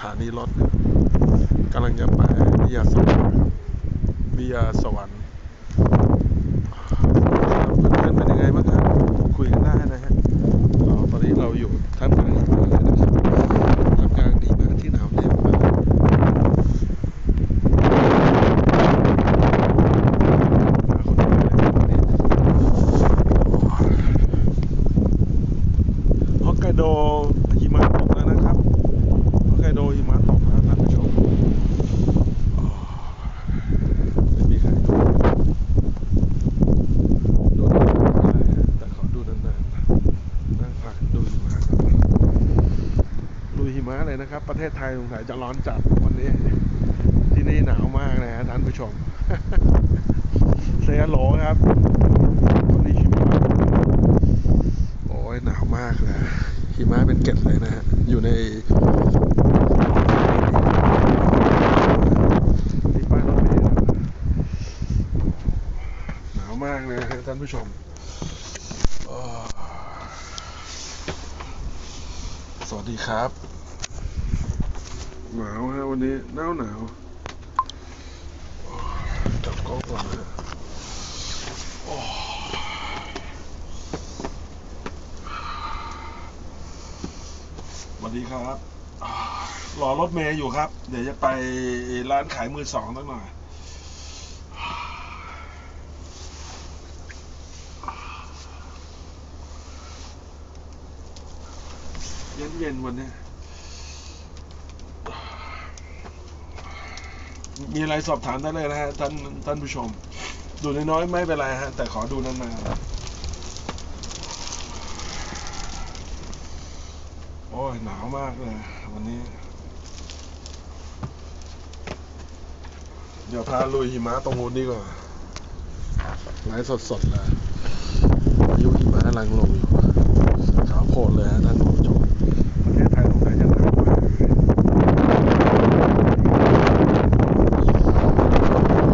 ถานีรถกำลังจะไปวิยาสวรรค์วิยาสวรรค์ มะเลยนะครับ ประเทศไทยสงสัยจะร้อนจัดวันนี้ ที่นี่หนาวมากนะฮะท่านผู้ชมเซฮัลโหลครับคนนี้ชิมะโอ้ยหนาวมากเลยหิมะเป็นเกล็ดเลยนะฮะอยู่ในนี่ป้ายรถเมล์หนาวมากเลยฮะท่านผู้ชมสวัสดีครับ หนาวฮะวันนี้หนาวหนาวจับกล้องก่อนนะสวัสดีครับรอรถเมย์อยู่ครับ เดี๋ยวจะไปร้านขายมือสองสักหน่อยเย็นๆวันนี้ มีอะไรสอบถามได้เลยนะฮะท่านท่านผู้ชม ดูน้อยๆไม่เป็นไรฮะแต่ขอดูนานๆโอ้ยหนาวมากเลย วันนี้ เดี๋ยวพาลุยหิมะตรงนู้นดีกว่าไลฟ์สดๆเลยพายุหิมะกำลังลงอยู่ขาปวดเลยฮะท่าน